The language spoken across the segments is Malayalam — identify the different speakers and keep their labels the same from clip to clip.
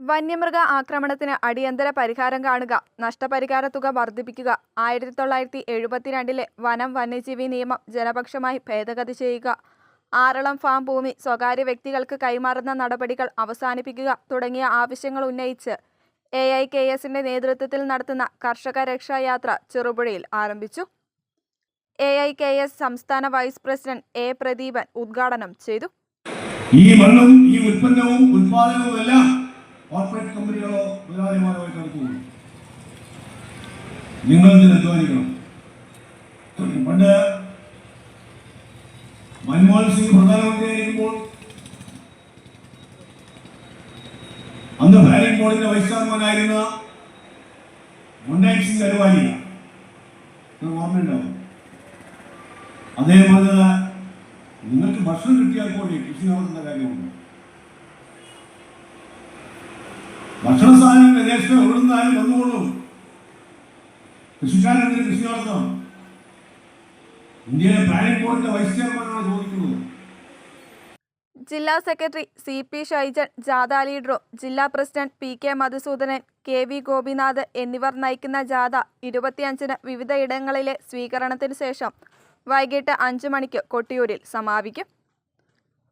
Speaker 1: വന്യമൃഗ ആക്രമണത്തിന് അടിയന്തര പരിഹാരം കാണുക. നഷ്ടപരിഹാര തുക വർദ്ധിപ്പിക്കുക. ആയിരത്തി തൊള്ളായിരത്തി എഴുപത്തിരണ്ടിലെ വനം വന്യജീവി നിയമം ജനപക്ഷമായി ഭേദഗതി ചെയ്യുക. ആറളം ഫാം ഭൂമി സ്വകാര്യ വ്യക്തികൾക്ക് കൈമാറുന്ന നടപടികൾ അവസാനിപ്പിക്കുക തുടങ്ങിയ ആവശ്യങ്ങൾ ഉന്നയിച്ച് എ ഐ കെ എസിന്റെ നേതൃത്വത്തിൽ നടത്തുന്ന കർഷക രക്ഷായാത്ര ചെറുപുഴയിൽ ആരംഭിച്ചു. എ ഐ കെ എസ് സംസ്ഥാന വൈസ് പ്രസിഡന്റ് എ പ്രദീപൻ ഉദ്ഘാടനം ചെയ്തു.
Speaker 2: ഈ മണ്ണും ഈ ഉൽപ്പന്നവും ഉൽപാദനവും എല്ലാം കോർപ്പറേറ്റ് കമ്പനികളോ മുതലാളിമാരോ ആയിട്ട് നടത്തുള്ളൂ നിങ്ങൾ ഇതിൽ അധ്വാനിക്കണം. പണ്ട് മൻമോഹൻ സിംഗ് പ്രധാനമന്ത്രിയായിരിക്കുമ്പോൾ അന്ന് പ്ലാനിംഗ് ബോർഡിന്റെ വൈസ് ചെയർമാനായിരുന്ന മുണ്ടായി സിംഗ് അലുവാലിയ ഓർമ്മയുണ്ടാവും. അദ്ദേഹം അത് നിങ്ങൾക്ക് ഭക്ഷണം കിട്ടിയാൽ പോലെ കൃഷി നടത്തുന്ന കാര്യമുണ്ട്. ഭക്ഷണ സാധനങ്ങൾ യഥേഷ്ടം എവിടുന്നാലും വന്നുകൊള്ളും. കൃഷിക്കാരെന്തിന് കൃഷി നടത്തണം ഇന്ത്യയിലെ പ്ലാനിംഗ് ബോർഡിന്റെ വൈസ് ചെയർമാനാണ് ചോദിക്കുന്നത്.
Speaker 1: ജില്ലാ സെക്രട്ടറി സി പി ഷൈജൻ ജാഥ ലീഡറും ജില്ലാ president P K Madhusoodanan K V Gopinath എന്നിവർ നയിക്കുന്ന ജാഥ ഇരുപത്തിയഞ്ചിന് വിവിധ ഇടങ്ങളിലെ സ്വീകരണത്തിന് ശേഷം വൈകിട്ട് അഞ്ചു മണിക്ക് കൊട്ടിയൂരിൽ സമാപിക്കും.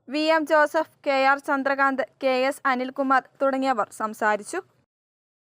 Speaker 1: V M Joseph K R Chandrakanth K S Anilkumar തുടങ്ങിയവർ സംസാരിച്ചു.